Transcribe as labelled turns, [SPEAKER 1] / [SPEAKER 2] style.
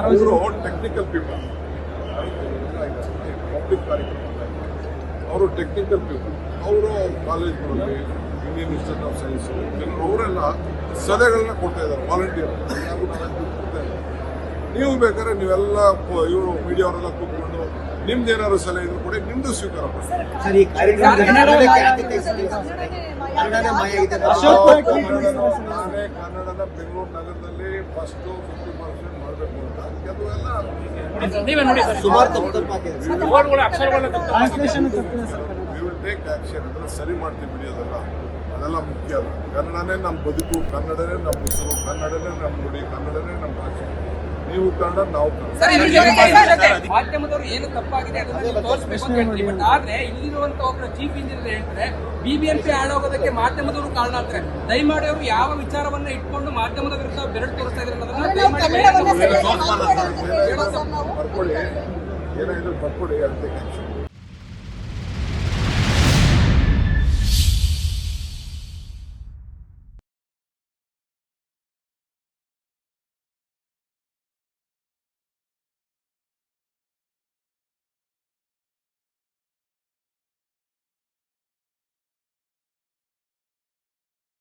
[SPEAKER 1] ಅವರು technical people public ಕಾರ್ಯಕ್ರಮ. ಅವರು ಟೆಕ್ನಿಕಲ್ ಪೀಪಲ್ ಅವರು ಕಾಲೇಜ್ಗಳಲ್ಲಿ ಇಂಡಿಯನ್ ಇನ್ಸ್ಟಿಟ್ಯೂಟ್ ಆಫ್ ಸೈನ್ಸ್ ಕೆಲವರು ಅವರೆಲ್ಲ ಸಲಹೆಗಳನ್ನ ಕೊಡ್ತಾ ಇದ್ದಾರೆ ವಾಲಂಟಿಯರ್ ನೀವು ಬೇಕಾದ್ರೆ ನೀವೆಲ್ಲ ಇವರು ಮೀಡಿಯಾ ಅವರೆಲ್ಲ ಕೂತ್ಕೊಂಡು ನಿಮ್ದು ಏನಾದ್ರು ಸಲಹೆ ಇದ್ರು ಕೂಡ ನಿಮ್ದು ಸ್ವೀಕಾರ ನಾನೇ ಕನ್ನಡದ ಬೆಂಗಳೂರು ನಗರದಲ್ಲಿ ಫಸ್ಟ್ ಫಿಫ್ಟಿ ಪರ್ಸೆಂಟ್ ಮಾಡಬೇಕು ಅಂತ. ಅದು
[SPEAKER 2] ಸರ್.
[SPEAKER 3] ಸುಮಾರು ತಪ್ಪು ತಪ್ಪಾಗಿದೆ
[SPEAKER 1] ಟೇಕ್ ಆಕ್ಷನ್ ಅದನ್ನ ಸರಿ. ಮಾಡ್ತೀವಿ ಬಿಡಿ ಅದೆಲ್ಲ. ಅದೆಲ್ಲ ಮುಖ್ಯ ಅಲ್ಲ ಕನ್ನಡನೇ ನಮ್ಮ ಬದುಕು ಕನ್ನಡನೇ ನಮ್ಮ ಹೆಸರು ಕನ್ನಡನೇ ನಮ್ಮ ನುಡಿ ಕನ್ನಡನೇ ನಮ್ಮ ಭಾಷೆ. ನೀವು ಕನ್ನಡ ನಾವು
[SPEAKER 4] ಮಾಧ್ಯಮದವರು ಏನು ತಪ್ಪಾಗಿದೆ ಬಟ್ ಆದ್ರೆ ಇಲ್ಲಿರುವಂತ ಒಬ್ಬರು ಚೀಫ್ ಇಂಜಿನಿಯರ್ ಹೇಳ್ತಾರೆ ಬಿಬಿಎಂಪಿ ಹಾಳಾಗೋದಕ್ಕೆ ಮಾಧ್ಯಮದವರು ಕಾರಣ ಆದ್ರೆ ದಯಮಾಡಿ ಅವರು ಯಾವ ವಿಚಾರವನ್ನ ಇಟ್ಕೊಂಡು ಮಾಧ್ಯಮದ ವಿರುದ್ಧ ಬೆರಳು ತೋರಿಸ್ತಾ ಇದ್ದಾರೆ ಅನ್ನೋದನ್ನ ದಯಮಾಡಿ
[SPEAKER 1] ಬರ್ಕೊಳ್ಳಿ ಏನಾದ್ರು ಬರ್ಕೊಳ್ಳಿ ಅಂತ